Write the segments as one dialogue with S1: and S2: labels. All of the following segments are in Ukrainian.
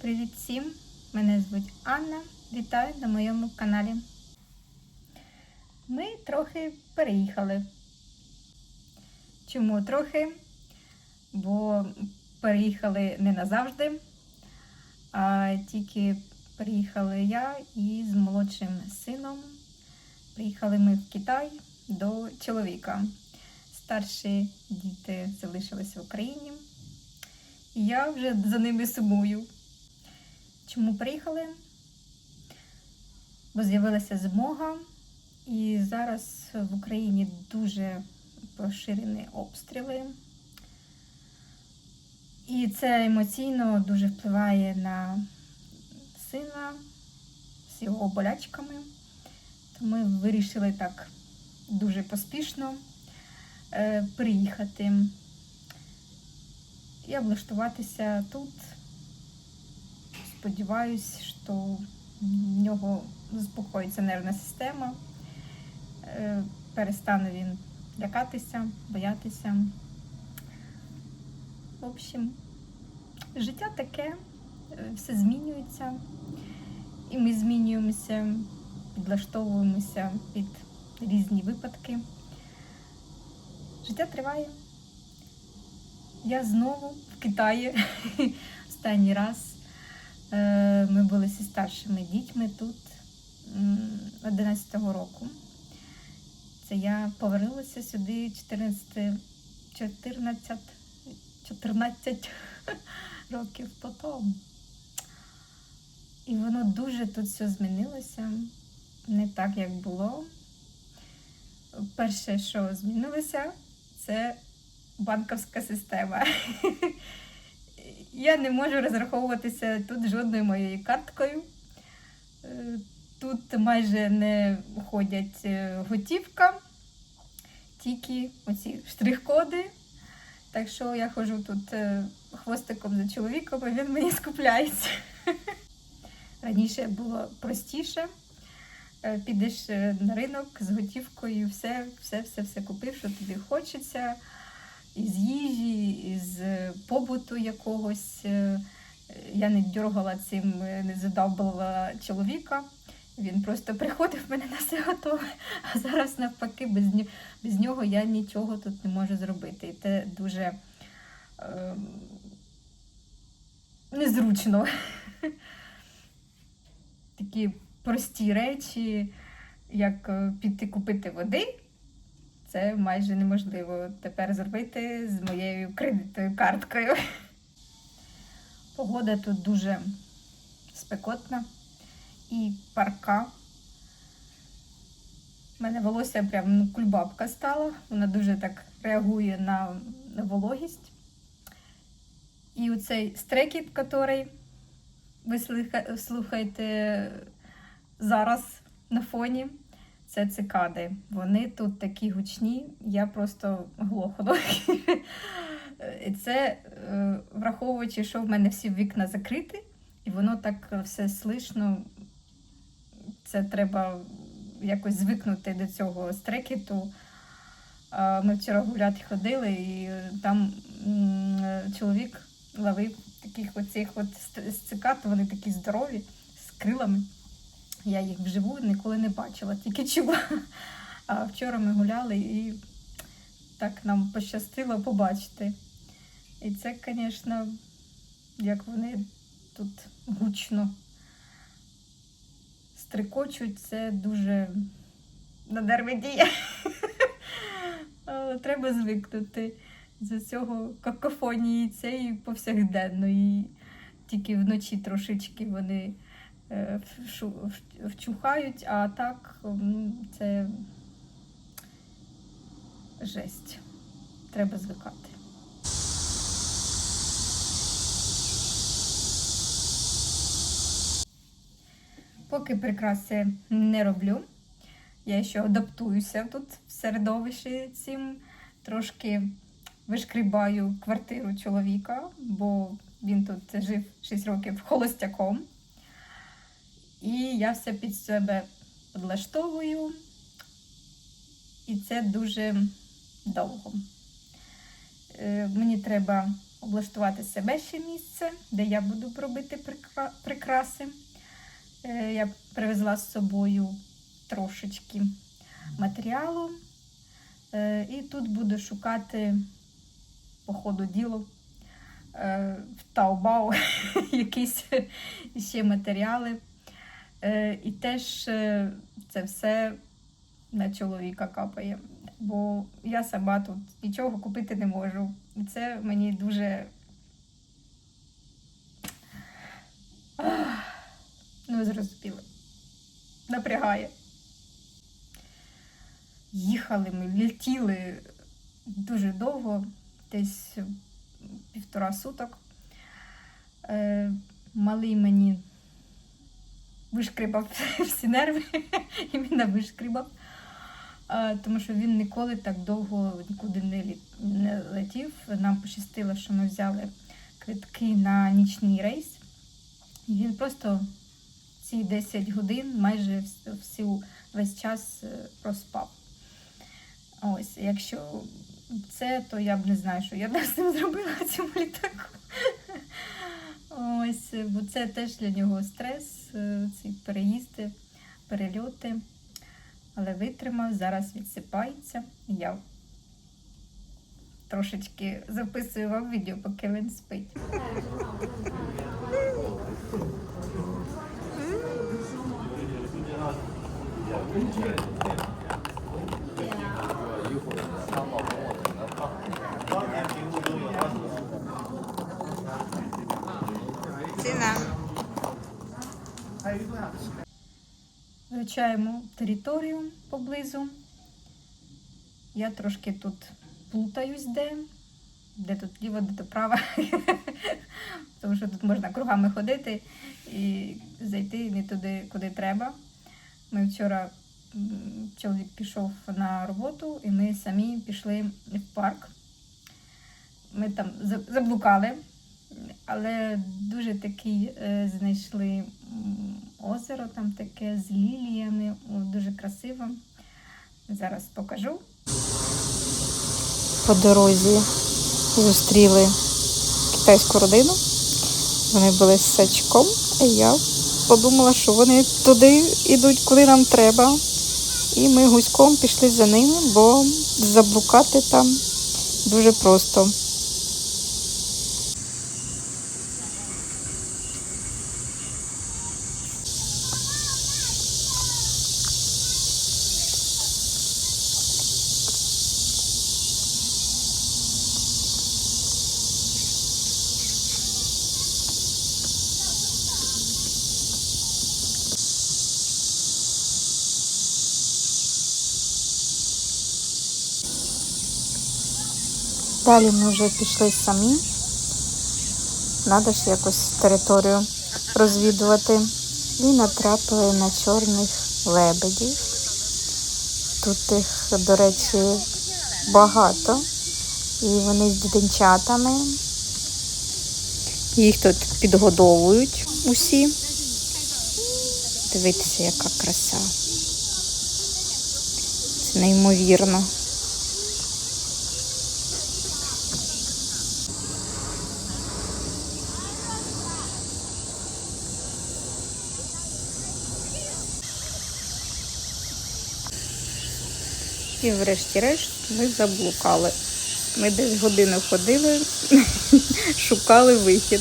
S1: Привіт всім! Мене звуть Анна. Вітаю на моєму каналі. Ми трохи переїхали. Чому трохи? Бо переїхали не назавжди, а тільки переїхали я і з молодшим сином. Приїхали ми в Китай до чоловіка. Старші діти залишилися в Україні. І я вже за ними сумую. Чому приїхали? Бо з'явилася змога, і зараз в Україні дуже поширені обстріли. І це емоційно дуже впливає на сина з його болячками. Ми вирішили так дуже поспішно е, приїхати і облаштуватися тут. Сподіваюсь, що в нього заспокоїться нервна система, е, перестане він лякатися, боятися. В общем, життя таке, е, все змінюється, і ми змінюємося, підлаштовуємося під різні випадки. Життя триває. Я знову в Китаї останній раз. Е, Ми були зі старшими дітьми тут 11-го року. Це я повернулася сюди 14, 14, 14 років потім. І воно дуже тут все змінилося, не так, як було. Перше, що змінилося, це банківська система. Я не можу розраховуватися тут жодною моєю карткою. Е, Тут майже не ходять е, готівка, тільки оці штрих-коди. Так що я ходжу тут е, хвостиком за чоловіком, і він мені скупляється. Раніше було простіше. Е, Підеш е, на ринок з готівкою, все, все, все, все купив, що тобі хочеться із їжі, із е, побуту якогось. Я не дергала цим, не задовбала чоловіка. Він просто приходив мене на все готове. А зараз навпаки, без, без нього я нічого тут не можу зробити. І це дуже е, незручно. Такі прості речі, як е, піти купити води, це майже неможливо тепер зробити з моєю кредитною карткою. Погода тут дуже спекотна і парка. У мене волосся прям ну, кульбабка стала. Вона дуже так реагує на, вологість. І оцей стрекіт, який ви слухаєте зараз на фоні, це цикади. Вони тут такі гучні, я просто глохну. Це е, враховуючи, що в мене всі вікна закриті, і воно так все слишно. Це треба якось звикнути до цього стрекіту. А Ми вчора гуляти ходили, і там чоловік ловив таких оцих от цикад, вони такі здорові, з крилами. Я їх вживу ніколи не бачила, тільки чула. А вчора ми гуляли і так нам пощастило побачити. І це, звісно, як вони тут гучно стрикочуть, це дуже на діє. Треба звикнути до цього какофонії цієї повсякденної. Тільки вночі трошечки вони вчухають, а так це жесть. Треба звикати. Поки прикраси не роблю. Я ще адаптуюся тут в середовищі цим. Трошки вишкрібаю квартиру чоловіка, бо він тут жив 6 років холостяком. І я все під себе підлаштовую. це дуже довго. Е, Мені треба облаштувати себе ще місце, де я буду робити прикраси. Е, Я привезла з собою трошечки матеріалу. Е, І тут буду шукати по ходу ділу в Таобао якісь ще матеріали. Е, І теж е, це все на чоловіка капає. Бо я сама тут нічого купити не можу. І це мені дуже. Ну, ви зрозуміли. Напрягає. Їхали ми, летіли дуже довго, десь півтора суток. Е, малий мені вишкрибав всі нерви, і мене вишкрибав, тому що він ніколи так довго нікуди не, лі- не летів. Нам пощастило, що ми взяли квитки на нічний рейс. І він просто ці 10 годин майже всю весь час е, проспав. Ось, якщо це, то я б не знаю, що я б з ним зробила цьому літаку. Ось, бо це теж для нього стрес, е, ці переїзди, перельоти. Але витримав, зараз відсипається. Я трошечки записую вам відео, поки він спить.
S2: Ціна.
S1: Вивчаємо територію поблизу. Я трошки тут плутаюсь, де, де тут ліво, де тут право. Тому що тут можна кругами ходити і зайти не туди, куди треба. Ми вчора чоловік пішов на роботу, і ми самі пішли в парк. Ми там заблукали, але дуже такий е, знайшли озеро там таке з ліліями, дуже красиво. Зараз покажу.
S2: По дорозі зустріли китайську родину. Вони були з сачком, а я подумала, що вони туди йдуть, куди нам треба. І ми гуськом пішли за ними, бо заблукати там дуже просто. Далі ми вже пішли самі. Надо ж якось територію розвідувати. І натрапили на чорних лебедів. Тут їх, до речі, багато. І вони з дитинчатами. Їх тут підгодовують усі. Дивіться, яка краса. Це неймовірно. І врешті-решт ми заблукали. Ми десь годину ходили, шукали вихід.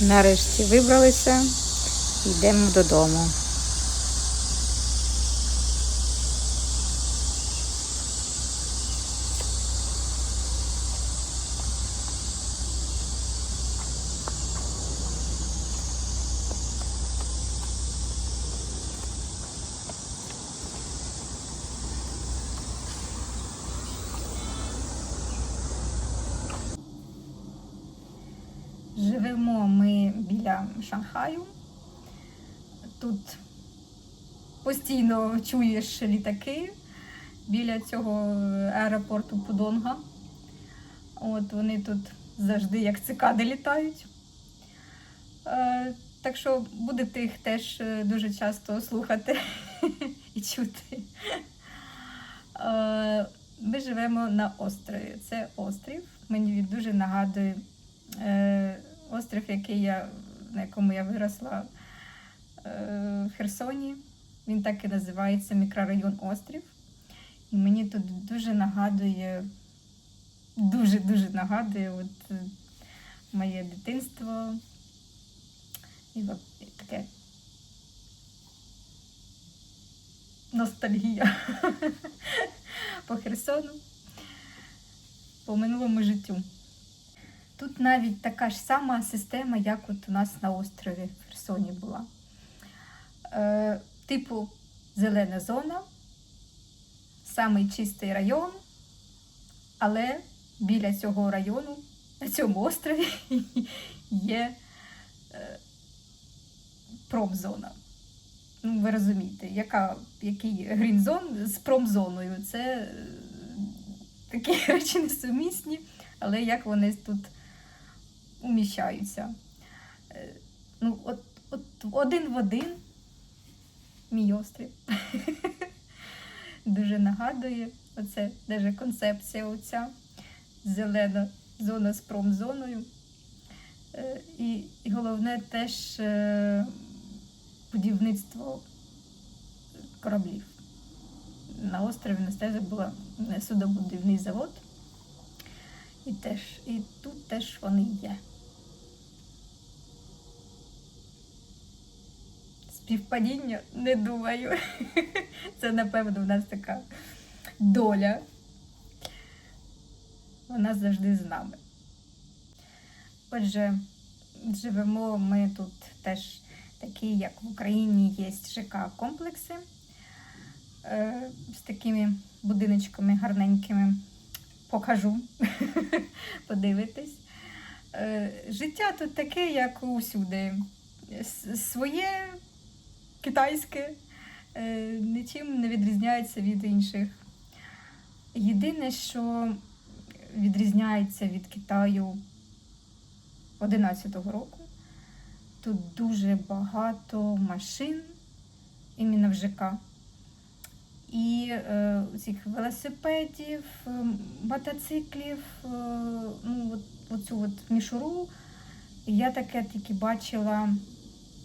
S2: Нарешті вибралися, йдемо додому.
S1: Живемо ми біля Шанхаю. Тут постійно чуєш літаки біля цього аеропорту Пудонга. От вони тут завжди як цикади літають. Е, так що будете їх теж е, дуже часто слухати і чути. Е, ми живемо на острові. Це острів. Мені він дуже нагадує острів, який я, на якому я виросла е, в Херсоні. Він так і називається мікрорайон Острів. І мені тут дуже нагадує, дуже-дуже нагадує от, е, моє дитинство. І таке ностальгія по Херсону, по минулому життю. Тут навіть така ж сама система, як от у нас на острові в Херсоні була. Е, типу зелена зона, самий чистий район, але біля цього району, на цьому острові, є е, промзона. Ну, ви розумієте, яка, який грінзон з промзоною. Це е, такі речі несумісні, але як вони тут уміщаються. Е, Ну, от, от один в один мій острів. Дуже нагадує оце даже концепція оця зелена зона з промзоною. Е, І, і головне теж е, будівництво кораблів. На острові на стезі був судобудівний завод. І, теж, і тут теж вони є. Співпадіння не думаю. Це, напевно, в нас така доля. Вона завжди з нами. Отже, живемо ми тут теж такі, як в Україні є ЖК-комплекси е, з такими будиночками гарненькими. Покажу, подивитись. Е, життя тут таке, як усюди. Своє китайське, е, нічим не відрізняється від інших. Єдине, що відрізняється від Китаю 11-го року, тут дуже багато машин, іменно в ЖК. І е, цих велосипедів, мотоциклів, е, ну, от, оцю от мішуру. Я таке тільки бачила,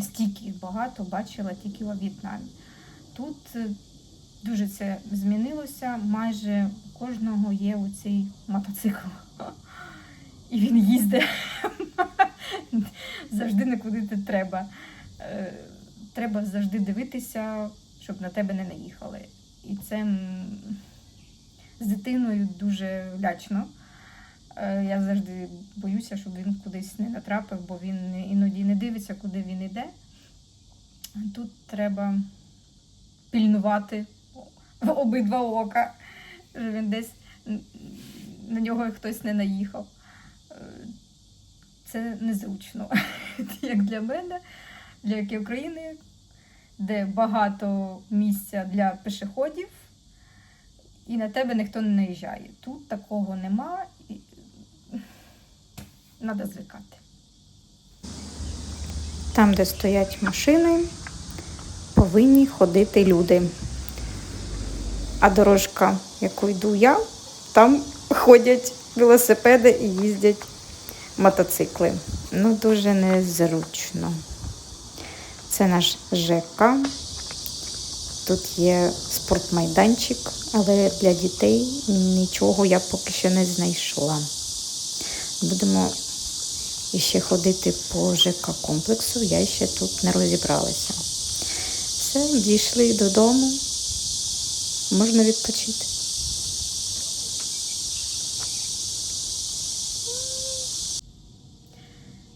S1: стільки їх багато бачила тільки у В'єтнамі. Тут е, дуже це змінилося. Майже у кожного є оцей мотоцикл. І він їздить завжди не куди ти треба. Е, Треба завжди дивитися, щоб на тебе не наїхали. І це з дитиною дуже лячно. Е, Я завжди боюся, щоб він кудись не натрапив, бо він іноді не дивиться, куди він йде. Тут треба пільнувати в обидва ока, щоб він десь на нього хтось не наїхав. Е, Це незручно, як для мене, для як України, де багато місця для пешеходів, і на тебе ніхто не наїжджає. Тут такого нема, і треба звикати.
S2: Там, де стоять машини, повинні ходити люди. А дорожка, яку йду я, там ходять велосипеди і їздять мотоцикли. Ну, дуже незручно. Це наш ЖК. Тут є спортмайданчик, але для дітей нічого я поки що не знайшла. Будемо іще ходити по ЖК комплексу, я ще тут не розібралася. Все, дійшли додому. Можна відпочити.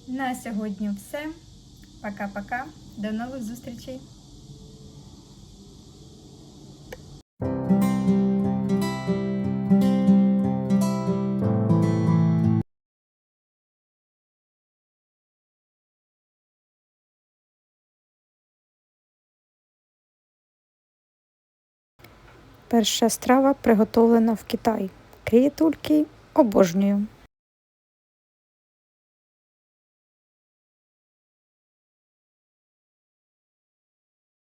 S1: На сьогодні все. Пока-пока. До нових зустрічей.
S2: Перша страва приготовлена в Китаї. Креатульки обожнюю.